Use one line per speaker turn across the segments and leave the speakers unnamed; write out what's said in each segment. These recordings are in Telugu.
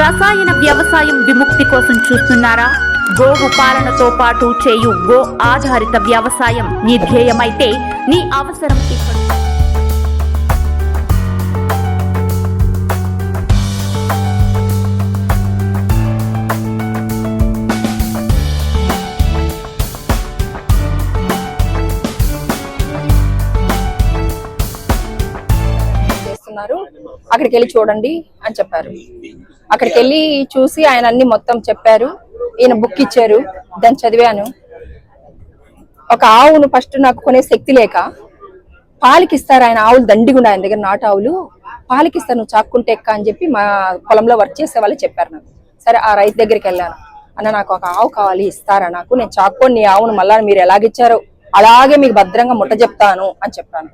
రసాయన వ్యవసాయం విముక్తి కోసం చూస్తున్నారా? గోవు పాలనతో పాటు చేయు గో ఆధారిత వ్యవసాయం నీ ధ్యేయమైతే నీ అవసరం ఇక్కడ
అక్కడికి వెళ్ళి చూడండి అని చెప్పారు. అక్కడికి వెళ్ళి చూసి ఆయన అన్ని మొత్తం చెప్పారు. ఈయన బుక్ ఇచ్చారు. దాన్ని చదివాను. ఒక ఆవును ఫస్ట్ నాకు కొనే శక్తి లేక పాలకిస్తారు ఆయన ఆవులు దండిగుండా ఆయన దగ్గర నాటు ఆవులు. పాలకిస్తారు నువ్వు చాక్కుంటే ఎక్క అని చెప్పి మా పొలంలో వర్క్ చేసే వాళ్ళు చెప్పారు నాకు. సరే ఆ రైతు దగ్గరికి వెళ్ళాను. అన్న నాకు ఒక ఆవు కావాలి ఇస్తారా నాకు? నేను చాక్కొని నీ ఆవును మళ్ళా మీరు ఎలాగిచ్చారో? అలాగే మీకు భద్రంగా ముట్ట చెప్తాను అని చెప్పాను.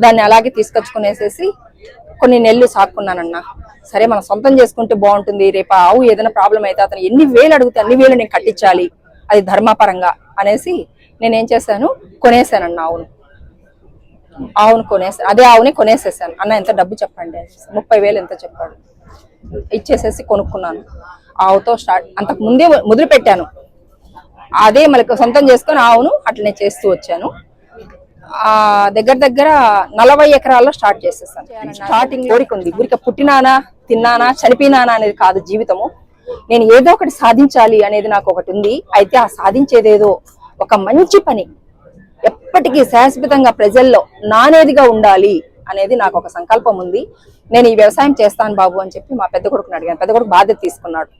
దాన్ని అలాగే తీసుకొచ్చుకునేసేసి కొన్ని నెలలు సాక్కున్నానన్న సరే మనం సొంతం చేసుకుంటే బాగుంటుంది. రేపు ఆవు ఏదైనా ప్రాబ్లం అయితే అతను ఎన్ని వేలు అడిగితే అన్ని వేలు నేను కట్టించాలి. అది ధర్మపరంగా అనేసి నేనేం చేశాను? కొనేసానన్న ఆవును. ఆవును కొనేసాను అదే ఆవుని కొనేసేసాను. అన్న ఎంత డబ్బు చెప్పండి? ముప్పై వేలు ఎంత చెప్పాడు? ఇచ్చేసేసి కొనుక్కున్నాను. ఆవుతో స్టార్ట్ అంతకు ముందే మొదలు పెట్టాను. అదే మనకు సొంతం చేసుకొని ఆవును అట్లనే చేస్తూ వచ్చాను. దగ్గర దగ్గర నలభై ఎకరాల్లో స్టార్ట్ చేసేసాను. స్టార్టింగ్ కోరిక ఉంది. ఊరికే పుట్టినానా తిన్నానా చనిపోయినానా అనేది కాదు జీవితము. నేను ఏదో ఒకటి సాధించాలి అనేది నాకు ఒకటి ఉంది. అయితే ఆ సాధించేదేదో ఒక మంచి పని. ఎప్పటికీ శాశ్వతంగా ప్రజల్లో నానేదిగా ఉండాలి అనేది నాకు ఒక సంకల్పం ఉంది. నేను ఈ వ్యవసాయం చేస్తాను బాబు అని చెప్పి మా పెద్ద కొడుకుని అడిగాను. పెద్ద కొడుకు బాధ్యత తీసుకున్నాడు.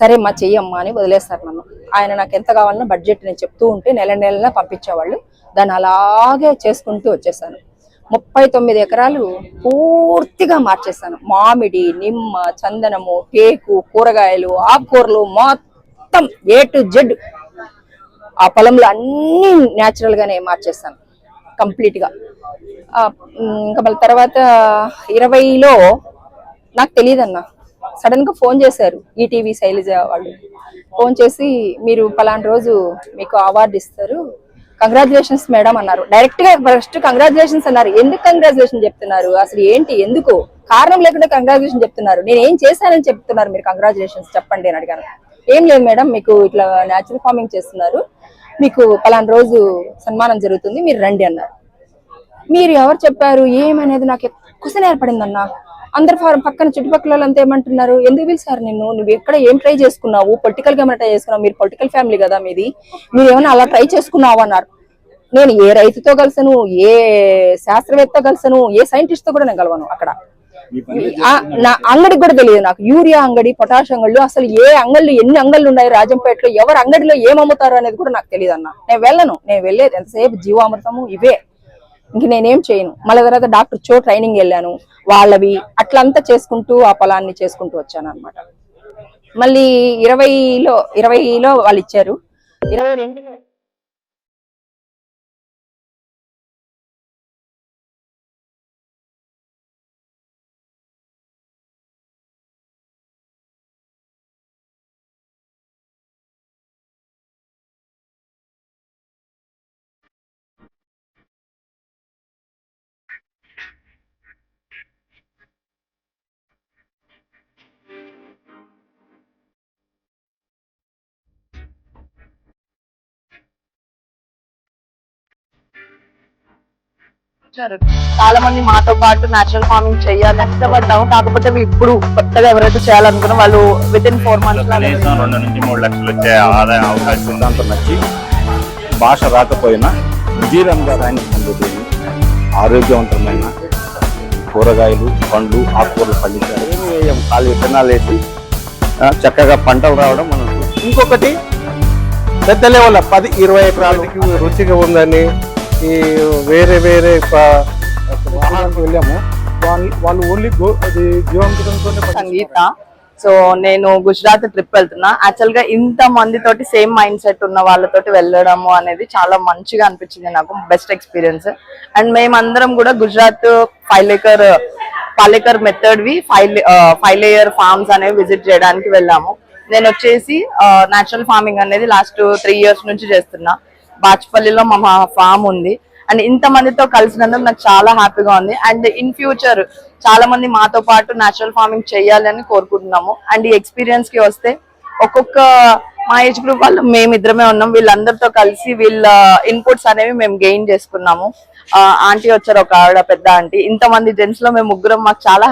సరే మా చెయ్యమ్మా అని వదిలేస్తారు నన్ను. ఆయన నాకు ఎంత కావాలన్నా బడ్జెట్ నేను చెప్తూ ఉంటే నెల నెలలా పంపించేవాళ్ళు. దాన్ని అలాగే చేసుకుంటూ వచ్చేసాను. ముప్పై తొమ్మిది ఎకరాలు పూర్తిగా మార్చేసాను. మామిడి నిమ్మ చందనము టేకు కూరగాయలు ఆకుకూరలు మొత్తం ఏ టు జెడ్ ఆ పొలంలో అన్ని న్యాచురల్ గానే మార్చేస్తాను కంప్లీట్గా. ఇంకా మళ్ళీ తర్వాత ఇరవైలో నాకు తెలియదన్నా సడన్గా ఫోన్ చేశారు ఈటీవీ శైలజ వాళ్ళు. ఫోన్ చేసి మీరు పలానా రోజు మీకు అవార్డు ఇస్తారు. కంగ్రాచులేషన్స్ మేడం అన్నారు. డైరెక్ట్గా ఫస్ట్ కంగ్రాచులేషన్స్ అన్నారు. ఎందుకు కంగ్రాచులేషన్ చెప్తున్నారు? అసలు ఏంటి? ఎందుకు? కారణం లేకుండా కంగ్రాచులేషన్ చెప్తున్నారు. నేను ఏం చేశానని చెప్తున్నారు మీరు కంగ్రాచులేషన్స్ చెప్పండి అని అడిగాను. ఏం లేదు మేడం మీకు ఇట్లా న్యాచురల్ ఫార్మింగ్ చేస్తున్నారు. మీకు పలానా రోజు సన్మానం జరుగుతుంది. మీరు రండి అన్నారు. మీరు ఎవరు చెప్పారు? ఏమనేది నాకు ఎక్కువ ఏర్పడిందన్న అందరు ఫారం పక్కన చుట్టుపక్కల వాళ్ళంతా ఏమంటున్నారు? ఎందుకు పిలిచారు నిన్ను? నువ్వు ఎక్కడ ఏం ట్రై చేసుకున్నావు? పొలిటికల్గా ఏమైనా ట్రై చేసుకున్నావు? మీరు పొలిటికల్ ఫ్యామిలీ కదా మీది. మీరు ఏమైనా అలా ట్రై చేసుకున్నావు? అన్నారు. నేను ఏ రైతుతో కలిసాను ఏ శాస్త్రవేత్త కలిసాను ఏ సైంటిస్ట్తో కూడా నేను కలవను అక్కడ. నా అంగడికి కూడా తెలియదు నాకు. యూరియా అంగడి పొటాష్ అంగళ్ళు అసలు ఏ అంగళ్ళు ఎన్ని అంగళ్ళు ఉన్నాయి రాజంపేటలో ఎవరు అంగడిలో ఏం అమ్ముతారు అనేది కూడా నాకు తెలియదు అన్న. నేను వెళ్ళను. నేను వెళ్ళేది ఎంతసేపు జీవామృతము ఇవే. ఇంక నేనేం చేయను. మళ్ళీ తర్వాత డాక్టర్ చో ట్రైనింగ్ వెళ్ళాను. వాళ్ళవి అట్లంతా చేసుకుంటూ ఆ పొలాన్ని చేసుకుంటూ వచ్చాను అనమాట మళ్ళీ ఇరవైలో ఇరవైలో వాళ్ళు ఇచ్చారు. ఇరవై
వచ్చారు చాలా మంది మాతో పాటు నేచురల్ ఫార్మింగ్ చేయాలని ఇష్టపడ్డాము. కాకపోతే ఇప్పుడు కొత్తగా ఎవరైతే చేయాలనుకున్నా వాళ్ళు విత్ ఇన్ ఫోర్ మంత్స్
కనీసం రెండు నుంచి మూడు లక్షలు వచ్చే ఆదాయ అవకాశం సిద్ధాంతం నచ్చి భాష రాకపోయినా విజయరంగా రాయని పొందుతుంది ఆరోగ్యవంతమైన కూరగాయలు పండ్లు ఆకుకూరలు పండించారు. ఏమి వేయం? ఖాళీ విత్తనాలు వేసి చక్కగా పంటలు రావడం మనం.
ఇంకొకటి పెద్ద లెవెల్ పది ఇరవై ఎకరాలకి రుచిగా ఉందని ఈ వేరే వేరే వాహనాలకు వెళ్ళాము. వాళ్ళు వాళ్ళు ఓన్లీ అది జీవామృతంతోనే
సంగీత. సో నేను గుజరాత్ ట్రిప్ వెళ్తున్నా. యాక్చువల్గా ఇంత మంది తోటి సేమ్ మైండ్ సెట్ ఉన్న వాళ్ళతోటి వెళ్ళడము అనేది చాలా మంచిగా అనిపించింది నాకు బెస్ట్ ఎక్స్పీరియన్స్ అండ్ మేమందరం కూడా Gujarat five lacquer Palekar method we five five layer farms అనేవి విజిట్ చేయడానికి వెళ్ళాము. నేను వచ్చేసి నేచురల్ ఫార్మింగ్ అనేది లాస్ట్ త్రీ ఇయర్స్ నుంచి చేస్తున్నా. బాచ్పల్లిలో మా ఫామ్ ఉంది. అండ్ ఇంత మందితో కలిసినందుకు నాకు చాలా హ్యాపీగా ఉంది. అండ్ ఇన్ ఫ్యూచర్ చాలా మంది మాతో పాటు న్యాచురల్ ఫార్మింగ్ చేయాలని కోరుకుంటున్నాము. అండ్ ఈ ఎక్స్పీరియన్స్కి వస్తే ఒక్కొక్క మా ఏజ్ గ్రూప్ వాళ్ళు మేమిద్దరమే ఉన్నాం. వీళ్ళందరితో కలిసి వీళ్ళ ఇన్పుట్స్ అనేవి మేము గెయిన్ చేసుకున్నాము. ఆంటీ వచ్చారు ఒక ఆవిడ పెద్ద ఆంటీ. ఇంతమంది జెంట్స్లో మేము ముగ్గురం మాకు చాలా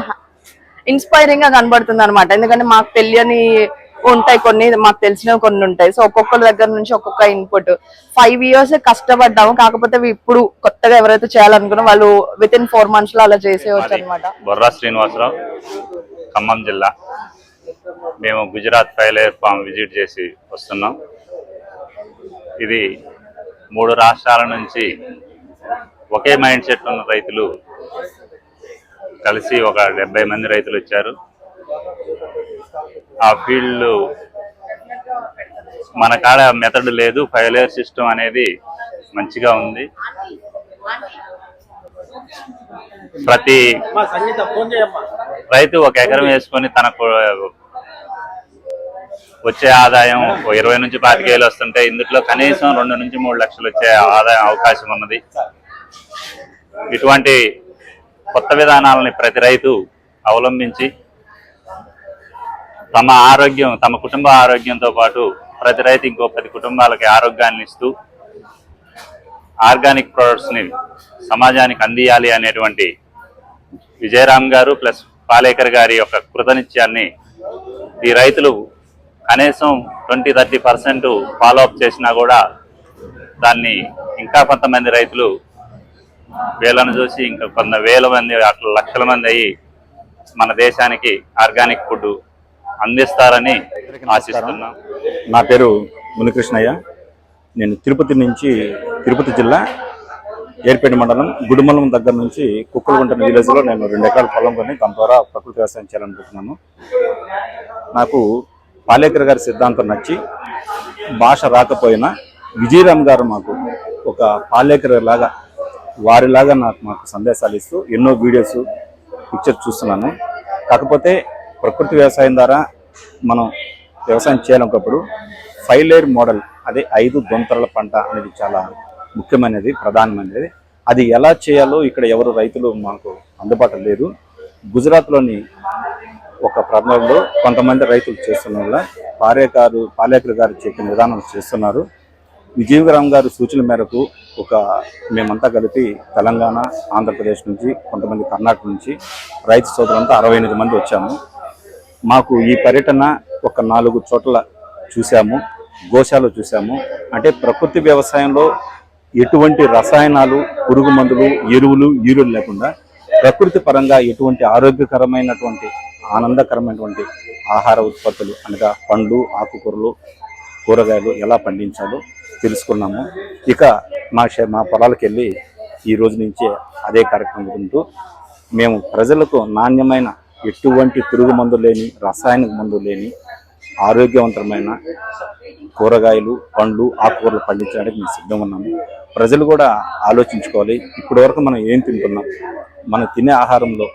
ఇన్స్పైరింగ్గా కనబడుతుంది అనమాట ఎందుకంటే మాకు తెలియని ఉంటాయి కొన్ని మాకు తెలిసినవి కొన్ని ఉంటాయి. సో ఒక్కొక్కరి దగ్గర నుంచి ఒక్కొక్క ఇన్పుట్ ఫైవ్ ఇయర్స్ కష్టపడ్డాము. కాకపోతే ఇప్పుడు కొత్తగా ఎవరైతే చేయాలనుకున్నా వాళ్ళు విత్ ఇన్ ఫోర్ మంత్స్లో అలా చేసేయచ్చు అనమాట
బొర్రా శ్రీనివాసరావు ఖమ్మం జిల్లా. మేము గుజరాత్ ఫైలేర్ ఫామ్ విజిట్ చేసి వస్తున్నాం. ఇది మూడు రాష్ట్రాల నుంచి ఒకే మైండ్ సెట్ ఉన్న రైతులు కలిసి ఒక డెబ్బై మంది రైతులు వచ్చారు. ఆ ఫీల్డ్ మన కాడ మెథడ్ లేదు ఫైలేర్ సిస్టమ్ అనేది మంచిగా ఉంది. ప్రతి రైతు ఒక ఎకరం వేసుకొని తనకు వచ్చే ఆదాయం ఇరవై నుంచి పాతిక వేలు వస్తుంటే ఇందులో కనీసం రెండు నుంచి మూడు లక్షలు వచ్చే ఆదాయం అవకాశం ఉన్నది. ఇటువంటి కొత్త విధానాలని ప్రతి రైతు అవలంబించి తమ ఆరోగ్యం తమ కుటుంబ ఆరోగ్యంతో పాటు ప్రతి రైతు ఇంకో పది కుటుంబాలకి ఆరోగ్యాన్ని ఇస్తూ ఆర్గానిక్ ప్రొడక్ట్స్ని సమాజానికి అందియాలి అనేటువంటి విజయరామ్ గారు ప్లస్ పాలేకర్ గారి యొక్క కృతనిత్యాన్ని ఈ రైతులు కనీసం twenty thirty percent follow up చేసినా కూడా దాన్ని ఇంకా కొంతమంది రైతులు వేలను చూసి ఇంకా కొంత వేల మంది అట్లా లక్షల మంది అయ్యి మన దేశానికి ఆర్గానిక్ ఫుడ్ అందిస్తారని ఆశిస్తున్నాం.
నా పేరు మునికృష్ణయ్య. నేను తిరుపతి నుంచి తిరుపతి జిల్లా ఏర్పేట మండలం గుడిమలం దగ్గర నుంచి కుక్కలగుంట విలేజ్లో నేను రెండు ఎకరాల పొలం కొని దాని ద్వారా ప్రకృతి వ్యవసాయం చేయాలనుకుంటున్నాను. నాకు పాలేకర్ గారి సిద్ధాంతం నచ్చి భాష రాకపోయినా విజయరామ్ గారు మాకు ఒక పాలేకర్ లాగా వారిలాగా నాకు మాకు సందేశాలు ఇస్తూ ఎన్నో వీడియోస్ పిక్చర్ చూస్తున్నాను. కాకపోతే ప్రకృతి వ్యవసాయం ద్వారా మనం వ్యవసాయం చేయాలనుకున్నప్పుడు ఫైవ్ లేయర్ మోడల్ అదే ఐదు దొంతరల పంట అనేది చాలా ముఖ్యమైనది ప్రధానమైనది. అది ఎలా చేయాలో ఇక్కడ ఎవరు రైతులు మాకు అందుబాటులో లేదు గుజరాత్లోని ఒక ప్రాంతంలో కొంతమంది రైతులు చేస్తున్న వల్ల పారేకారు పాలేకర్ గారు చెప్పిన విధానం చేస్తున్నారు. విజయవరామ్ గారి సూచన మేరకు ఒక మేమంతా కలిపి తెలంగాణ ఆంధ్రప్రదేశ్ నుంచి కొంతమంది కర్ణాటక నుంచి రైతు సోదరులంతా అరవై ఎనిమిది మంది వచ్చాము. మాకు ఈ పర్యటన ఒక నాలుగు చోట్ల చూసాము గోశాలు చూసాము అంటే ప్రకృతి వ్యవసాయంలో ఎటువంటి రసాయనాలు పురుగు మందులు ఎరువులు ఈరులు లేకుండా ప్రకృతి పరంగా ఎటువంటి ఆరోగ్యకరమైనటువంటి ఆనందకరమైనటువంటి ఆహార ఉత్పత్తులు అనగా పండ్లు ఆకుకూరలు కూరగాయలు ఎలా పండించాలో తెలుసుకున్నాము. ఇక మా మా పొలాలకు వెళ్ళి ఈ రోజు నుంచే అదే కార్యక్రమం ఉంటూ మేము ప్రజలకు నాణ్యమైన ఎటువంటి పురుగు మందు లేని రసాయనిక మందు లేని ఆరోగ్యవంతమైన కూరగాయలు పండ్లు ఆకుకూరలు పండించడానికి మేము సిద్ధంగా ఉన్నాము. ప్రజలు కూడా ఆలోచించుకోవాలి. ఇప్పటి వరకు మనం ఏం తింటున్నాం? మనం తినే ఆహారంలో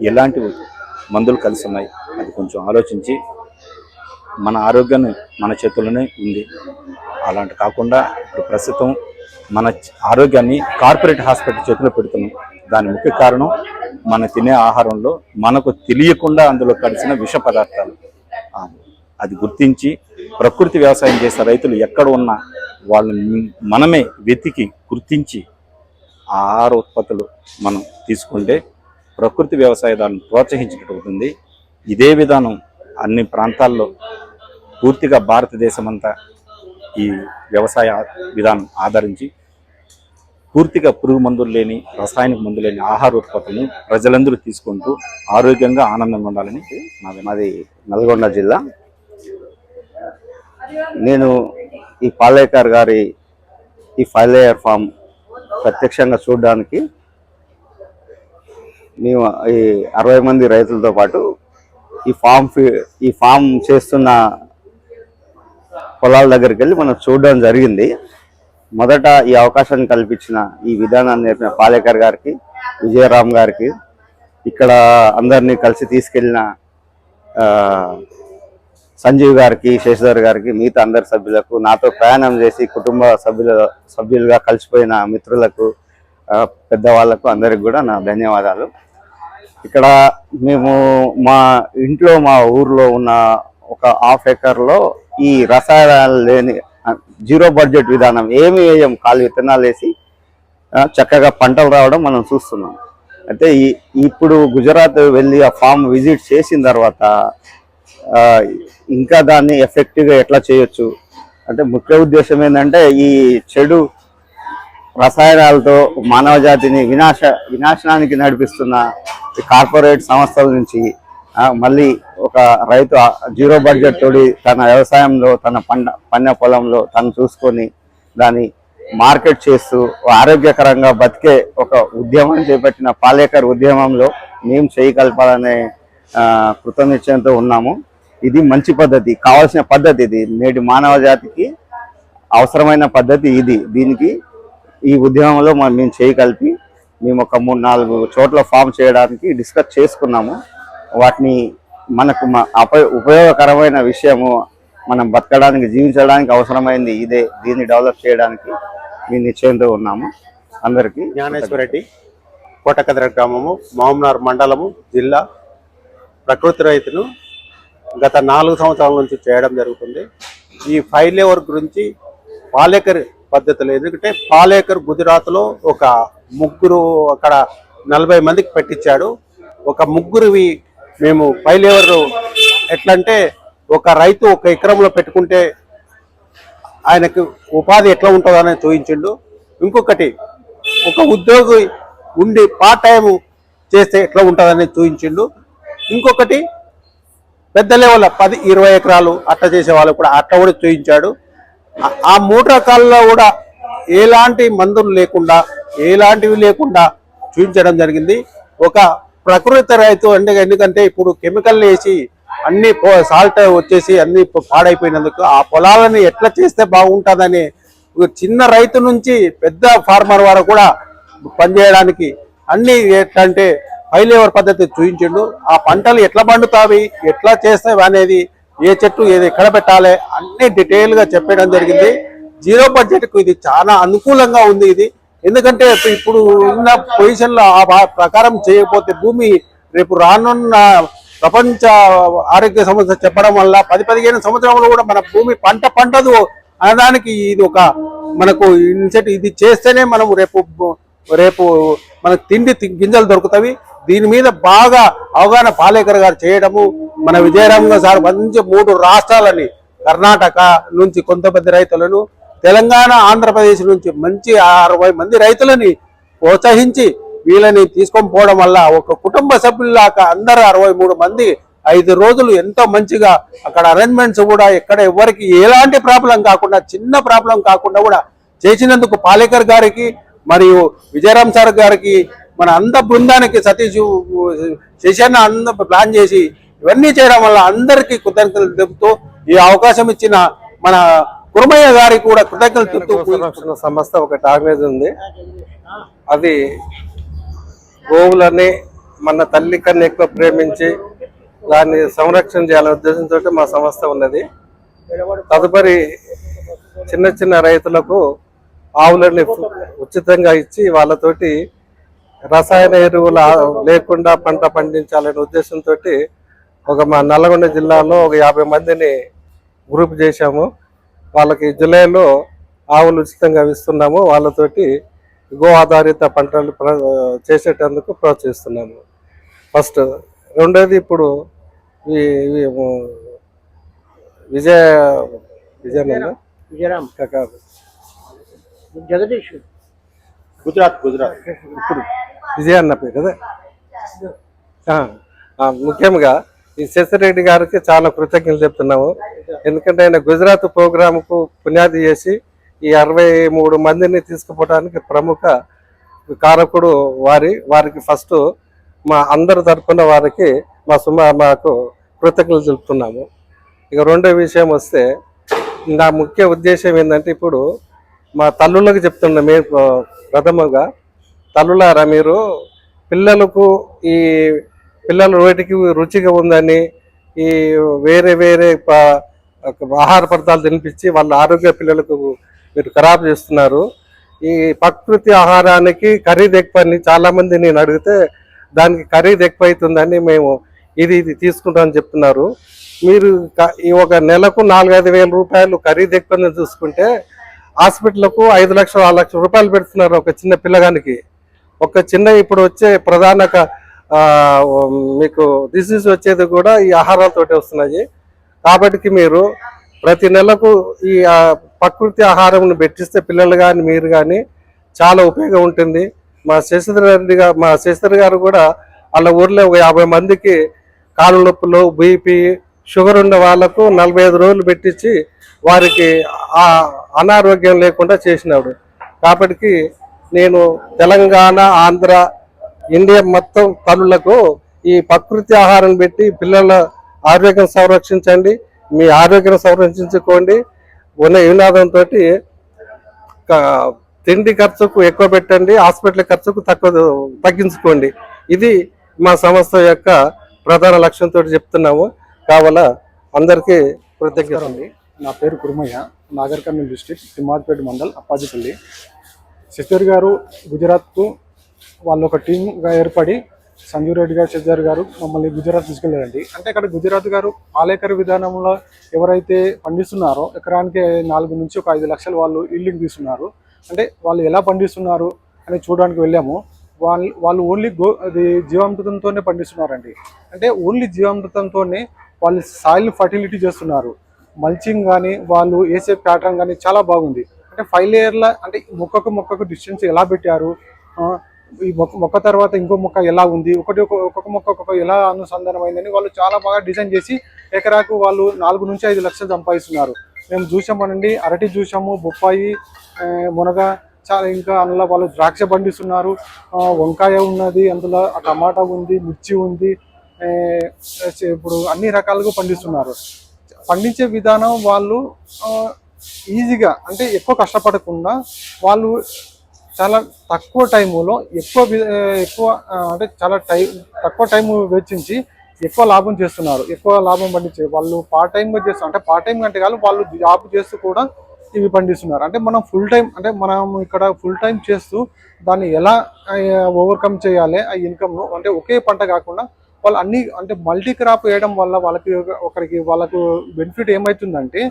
ఎలాంటి మందులు కలిసి ఉన్నాయి అది కొంచెం ఆలోచించి మన ఆరోగ్యాన్ని మన చేతుల్లోనే ఉంది. అలాంటి కాకుండా ఇప్పుడు ప్రస్తుతం మన ఆరోగ్యాన్ని కార్పొరేట్ హాస్పిటల్ చేతిలో పెడుతున్నాం. దాని ముఖ్య కారణం మనం తినే ఆహారంలో మనకు తెలియకుండా అందులో కలిసిన విష పదార్థాలు. అది గుర్తించి ప్రకృతి వ్యవసాయం చేసే రైతులు ఎక్కడ ఉన్నా వాళ్ళని మనమే వెతికి గుర్తించి ఆహార ఉత్పత్తులు మనం తీసుకుంటే ప్రకృతి వ్యవసాయదారులను ప్రోత్సహించినట్టు అవుతుంది. ఇదే విధానం అన్ని ప్రాంతాల్లో పూర్తిగా భారతదేశమంతా ఈ వ్యవసాయ విధానం ఆదరించి పూర్తిగా పురుగు మందులు లేని రసాయనిక మందులు లేని ఆహార ఉత్పత్తులను ప్రజలందరూ తీసుకుంటూ ఆరోగ్యంగా ఆనందంగా ఉండాలని నాది
మాది నల్గొండ జిల్లా. నేను ఈ పాలేకర్ గారి ఈ ఫైలేయర్ ఫామ్ ప్రత్యక్షంగా చూడడానికి మేము ఈ అరవై మంది రైతులతో పాటు ఈ ఫామ్ ఫీ- ఈ ఫామ్ చేస్తున్న పొలాల దగ్గరికి వెళ్ళి మనం చూడడం జరిగింది. మొదట ఈ అవకాశాన్ని కల్పించిన ఈ విధానాన్ని నేర్పిన పాలేకర్ గారికి విజయరామ్ గారికి ఇక్కడ అందరినీ కలిసి తీసుకెళ్ళిన సంజీవ్ గారికి శేషధర్ గారికి మిగతా అందరి సభ్యులకు నాతో ప్రయాణం చేసి కుటుంబ సభ్యుల సభ్యులుగా కలిసిపోయిన మిత్రులకు పెద్దవాళ్ళకు పెద్దవాళ్ళకు అందరికి కూడా నా ధన్యవాదాలు. ఇక్కడ మేము మా ఇంట్లో మా ఊర్లో ఉన్న ఒక హాఫ్ ఎకర్లో ఈ రసాయనాలు లేని జీరో బడ్జెట్ విధానం ఏమి వేయం కాలు విత్తనాలు వేసి చక్కగా పంటలు రావడం మనం చూస్తున్నాం. అయితే ఈ ఇప్పుడు గుజరాత్ వెళ్ళి ఆ ఫామ్ విజిట్ చేసిన తర్వాత ఇంకా దాన్ని ఎఫెక్టివ్గా ఎట్లా చేయొచ్చు? అంటే ముఖ్య ఉద్దేశం ఏంటంటే ఈ చెడు రసాయనాలతో మానవ జాతిని వినాశ వినాశనానికి నడిపిస్తున్న ఈ కార్పొరేట్ సంస్థల నుంచి మళ్ళీ ఒక రైతు జీరో బడ్జెట్ తోడి తన వ్యవసాయంలో తన పంట పన్న పొలంలో తను చూసుకొని దాన్ని మార్కెట్ చేస్తూ ఆరోగ్యకరంగా బతికే ఒక ఉద్యమం చేపట్టిన పాలేకర్ ఉద్యమంలో మేము చేయగలపాలనే కృతనిశ్చయంతో ఉన్నాము. ఇది మంచి పద్ధతి కావాల్సిన పద్ధతి ఇది. నేటి మానవ జాతికి అవసరమైన పద్ధతి ఇది. దీనికి ఈ ఉద్యమంలో మనం మేము చేయగలిపి మేము ఒక మూడు నాలుగు చోట్ల ఫామ్ చేయడానికి డిస్కస్ చేసుకున్నాము. వాటిని మనకు మ- అప- ఉపయోగకరమైన విషయము మనం బతకడానికి జీవించడానికి అవసరమైంది. ఇదే దీన్ని డెవలప్ చేయడానికి మేము నిశ్చయంతో ఉన్నాము. అందరికీ
జ్ఞానేశ్వరరెడ్డి కోటకద్ర గ్రామము మామనార్ మండలము జిల్లా. ప్రకృతి రైతును గత నాలుగు సంవత్సరాల నుంచి చేయడం జరుగుతుంది. ఈ ఫైవ్ లేవర్ గురించి పాలేకర్ పద్ధతులు ఎందుకంటే పాలేకర్ గుజరాత్లో ఒక ముగ్గురు అక్కడ నలభై మందికి పెట్టించాడు. ఒక ముగ్గురువి మేము ఫైవ్ ఎట్లా ఎట్లంటే ఒక రైతు ఒక ఎకరంలో పెట్టుకుంటే ఆయనకు ఉపాధి ఎట్లా ఉంటుందో చూపించిండు. ఇంకొకటి ఒక ఉద్యోగి ఉండి పార్ట్ టైం చేస్తే ఎట్లా ఉంటుందని చూపించిండు. ఇంకొకటి పెద్ద లెవెల్ పది ఇరవై ఎకరాలు అట్లా చేసే వాళ్ళు కూడా అట్లా కూడా చూపించాడు. ఆ- ఆ మూడు రకాల్లో కూడా ఎలాంటి మందులు లేకుండా ఎలాంటివి లేకుండా చూపించడం జరిగింది. ఒక ప్రకృతి రైతు అంటే ఎందుకంటే ఇప్పుడు కెమికల్ వేసి అన్ని సాల్ట్ వచ్చేసి అన్ని పాడైపోయినందుకు ఆ పొలాలని ఎట్లా చేస్తే బాగుంటుందని చిన్న రైతు నుంచి పెద్ద ఫార్మర్ వరకు కూడా పనిచేయడానికి అన్ని ఎట్లా అంటే హై లెవెల్ పద్ధతి చూపించిండు. ఆ పంటలు ఎట్లా పండుతావి ఎట్లా చేస్తావి అనేది ఏ చెట్టు ఏది ఎక్కడ పెట్టాలి అన్ని డీటెయిల్గా చెప్పడం జరిగింది. జీరో బడ్జెట్కు ఇది చాలా అనుకూలంగా ఉంది ఇది. ఎందుకంటే ఇప్పుడు ఉన్న పొజిషన్లో ఆ భా- ప్రకారం చేయకపోతే భూమి రేపు రానున్న ప్రపంచ ఆరోగ్య సమస్య చెప్పడం వల్ల పది పదిహేను సంవత్సరంలో కూడా మన భూమి పంట పంటదు అనడానికి ఇది ఒక మనకు ఇన్సెట్ ఇది చేస్తేనే మనం రేపు రేపు మనకు తిండి గింజలు దొరుకుతాయి దీని మీద బాగా అవగాహన పాలేకర్ గారు చేయడము మన విజయరామ సార్ మంచి మూడు రాష్ట్రాలని కర్ణాటక నుంచి కొంతమంది రైతులను తెలంగాణ ఆంధ్రప్రదేశ్ నుంచి మంచి అరవై మంది రైతులని ప్రోత్సహించి వీళ్ళని తీసుకొని పోవడం వల్ల ఒక కుటుంబ సభ్యుల్లాగా అందరు అరవై మూడు మంది ఐదు రోజులు ఎంతో మంచిగా అక్కడ అరేంజ్మెంట్స్ కూడా ఎక్కడ ఎవరికి ఎలాంటి ప్రాబ్లం కాకుండా చిన్న ప్రాబ్లం కాకుండా కూడా చేసినందుకు పాలేకర్ గారికి మరియు విజయరామ్ సార్ గారికి మన అంద బృందానికి సతీష్ శశన్న అంద ప్లాన్ చేసి ఇవన్నీ చేయడం వల్ల అందరికీ కృతజ్ఞతలు తెలుపుతూ ఈ అవకాశం ఇచ్చిన మన కుర్మయ్య గారికి కూడా కృతజ్ఞతలు
సంరక్షణ సంస్థ ఒకటి ఆర్గనైజ్ ఉంది. అది గోవులని మన తల్లి కన్నా ఎక్కువ ప్రేమించి దాన్ని సంరక్షణ చేయాలనే ఉద్దేశంతో మా సంస్థ ఉన్నది. తదుపరి చిన్న చిన్న రైతులకు ఆవులని ఉచితంగా ఇచ్చి వాళ్ళతోటి రసాయన ఎరువుల లేకుండా పంట పండించాలనే ఉద్దేశంతో ఒక మా నల్లగొండ జిల్లాలో ఒక యాభై మందిని గ్రూప్ చేశాము. వాళ్ళకి జూలైలో ఆవులు ఉచితంగా ఇస్తున్నాము. వాళ్ళతోటి గో ఆధారిత పంటలు ప్ర- చేసేటందుకు ప్రోత్సహిస్తున్నాము. ఫస్ట్ రెండోది ఇప్పుడు ఈ విజయ విజయనగరం
విజయరామ్.
కాదు
జగదీష్. గుజరాత్ గుజరాత్.
ఇప్పుడు విజయ అన్న పేరు కదా? ఆ, ఆ, ముఖ్యంగా ఈ శశిరెడ్డి గారికి చాలా కృతజ్ఞతలు చెప్తున్నాము. ఎందుకంటే ఆయన గుజరాత్ ప్రోగ్రాంకు పునాది చేసి ఈ అరవై మూడు మందిని తీసుకుపోవడానికి ప్రముఖ కారకుడు వారి వారికి ఫస్ట్ మా అందరి తరపున వారికి మా సుమ మాకు కృతజ్ఞతలు చెప్తున్నాము. ఇక రెండో విషయం వస్తే నా ముఖ్య ఉద్దేశం ఏంటంటే ఇప్పుడు మా తల్లులకు చెప్తున్నా మేము ప్రథమంగా తల్లులారా మీరు పిల్లలకు ఈ పిల్లలు రోటికి రుచిగా ఉందని ఈ వేరే వేరే ప- ఆహార పదార్థాలు తినిపించి వాళ్ళ ఆరోగ్య పిల్లలకు మీరు ఖరాబ్ చేస్తున్నారు. ఈ ప్రకృతి ఆహారానికి ఖరీదు ఎక్కువని చాలామంది నేను అడిగితే దానికి ఖరీదు ఎక్కువ అవుతుందని మేము ఇది ఇది తీసుకుంటామని చెప్తున్నారు. మీరు ఈ ఒక నెలకు నాలుగైదు వేల రూపాయలు ఖరీదు ఎక్కువని చూసుకుంటే హాస్పిటల్కు ఐదు లక్షలు ఆరు లక్షల రూపాయలు పెడుతున్నారు ఒక చిన్న పిల్లగానికి. ఒక చిన్న ఇప్పుడు వచ్చే ప్రధాన మీకు డిసీజ్ వచ్చేది కూడా ఈ ఆహారాలతో వస్తున్నాయి. కాబట్టి మీరు ప్రతి నెలకు ఈ ప్రకృతి ఆహారం పెట్టిస్తే పిల్లలు కానీ మీరు కానీ చాలా ఉపయోగం ఉంటుంది. మా శశిధర్ రెడ్డి గారు మా శశిధర్ గారు కూడా వాళ్ళ ఊర్లో ఒక యాభై మందికి కాలు నొప్పులు బీపీ షుగర్ ఉన్న వాళ్ళకు నలభై ఐదు రోజులు పెట్టించి వారికి ఆ అనారోగ్యం లేకుండా చేసినాడు. కాబట్టి నేను తెలంగాణ ఆంధ్ర ఇండియా మొత్తం తల్లులకు ఈ ప్రకృతి ఆహారం పెట్టి పిల్లల ఆరోగ్యం సంరక్షించండి. మీ ఆరోగ్యం సంరక్షించుకోండి. ఉన్న వినాదంతో తిండి ఖర్చుకు ఎక్కువ పెట్టండి. హాస్పిటల్ ఖర్చుకు తక్కువ తగ్గించుకోండి. ఇది మా సంస్థ యొక్క ప్రధాన లక్ష్యంతో చెప్తున్నాము. కావాల అందరికీ కృతజ్ఞత
నా పేరు కురుమయ్య. నాగర్ కర్నూలు డిస్ట్రిక్ట్ తిమ్మాదిపేట మండల్ అప్పాజిపల్లి. సిస్టర్ గారు గుజరాత్కు వాళ్ళు ఒక టీమ్గా ఏర్పడి సంజీవ్ రెడ్డి గారు చెద్దార్ గారు మమ్మల్ని గుజరాత్ తీసుకెళ్ళారండి అంటే అక్కడ గుజరాత్ గారు పాలేకర్ విధానంలో ఎవరైతే పండిస్తున్నారో ఎకరానికి నాలుగు నుంచి ఒక ఐదు లక్షలు వాళ్ళు ఇల్లుకి తీస్తున్నారు. అంటే వాళ్ళు ఎలా పండిస్తున్నారు అని చూడడానికి వెళ్ళాము. వాళ్ళు వాళ్ళు ఓన్లీ గో అది జీవామృతంతోనే పండిస్తున్నారండి. అంటే ఓన్లీ జీవామృతంతోనే వాళ్ళు సాయిల్ ఫర్టిలిటీ చేస్తున్నారు. మల్చింగ్ కానీ వాళ్ళు వేసే ప్యాటర్న్ కానీ చాలా బాగుంది. అంటే ఫైవ్ లేయర్ల అంటే మొక్కకు మొక్కకు డిస్టెన్స్ ఎలా పెట్టారు? ఈ మొక్క మొక్క తర్వాత ఇంకో మొక్క ఎలా ఉంది? ఒకటి ఒక- ఒక్కొక్క మొక్క ఒక్కొక్క ఎలా అనుసంధానమైందని వాళ్ళు చాలా బాగా డిజైన్ చేసి ఎకరాకు వాళ్ళు నాలుగు నుంచి ఐదు లక్షలు సంపాదిస్తున్నారు. మేము చూసామనండి అరటి చూసాము బొప్పాయి మునగ చాలా ఇంకా అందులో వాళ్ళు ద్రాక్ష పండిస్తున్నారు. వంకాయ ఉన్నది అందులో టమాటా ఉంది మిర్చి ఉంది ఇప్పుడు అన్ని రకాలుగా పండిస్తున్నారు. పండించే విధానం వాళ్ళు ఈజీగా అంటే ఎక్కువ కష్టపడకుండా వాళ్ళు చాలా తక్కువ టైములో ఎక్కువ ఎక్కువ అంటే చాలా టైం తక్కువ టైం వెచ్చించి ఎక్కువ లాభం చేస్తున్నారు. ఎక్కువ లాభం పండించే వాళ్ళు పార్ట్ టైంగా చేస్తారు అంటే పార్ట్ టైం అంటే కాదు వాళ్ళు జాబ్ చేస్తూ కూడా ఇవి పండిస్తున్నారు. అంటే మనం ఫుల్ టైం అంటే మనం ఇక్కడ ఫుల్ టైం చేస్తూ దాన్ని ఎలా ఓవర్కమ్ చేయాలి ఆ ఇన్కమ్ను అంటే ఒకే పంట కాకుండా వాళ్ళు అన్ని అంటే మల్టీ క్రాప్ వేయడం వల్ల వాళ్ళకి ఒకరికి వాళ్ళకు బెనిఫిట్ ఏమవుతుందంటే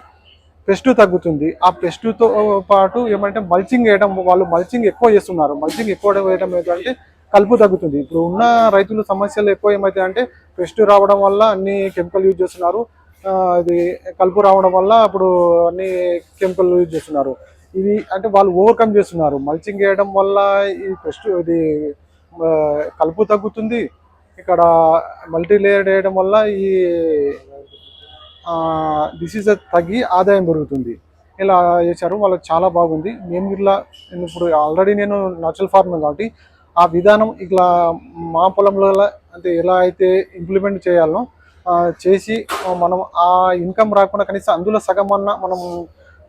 పెస్ట్ తగ్గుతుంది. ఆ పెస్ట్తో పాటు ఏమంటే మల్చింగ్ వేయడం వాళ్ళు మల్చింగ్ ఎక్కువ చేస్తున్నారు. మల్చింగ్ ఎక్కువ వేయడం ఏంటంటే కలుపు తగ్గుతుంది. ఇప్పుడు ఉన్న రైతుల సమస్యలు ఎక్కువ ఏమవుతాయి అంటే పెస్ట్ రావడం వల్ల అన్ని కెమికల్ యూజ్ చేస్తున్నారు. అది ఇది కలుపు రావడం వల్ల ఇప్పుడు అన్ని కెమికల్ యూజ్ చేస్తున్నారు. ఇది అంటే వాళ్ళు ఓవర్కమ్ చేస్తున్నారు. మల్చింగ్ వేయడం వల్ల ఈ పెస్ట్ ఇది కలుపు తగ్గుతుంది. ఇక్కడ మల్టీ లేయర్ వేయడం వల్ల ఈ డిసీజ్ తగ్గి ఆదాయం పెరుగుతుంది. ఇలా చేశారు వాళ్ళకి చాలా బాగుంది. నేను ఇట్లా నేను ఇప్పుడు ఆల్రెడీ నేను నేచురల్ ఫార్మింగ్ కాబట్టి ఆ విధానం ఇట్లా మా పొలంలో అంటే ఎలా అయితే ఇంప్లిమెంట్ చేయాలనో చేసి మనం ఆ ఇన్కమ్ రాకుండా కనీసం అందులో సగం అన్న మనం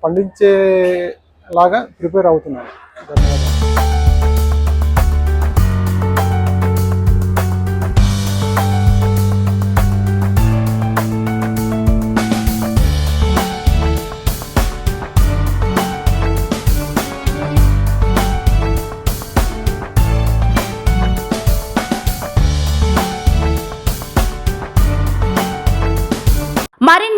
పండించేలాగా ప్రిపేర్ అవుతున్నాను. ధన్యవాదాలు.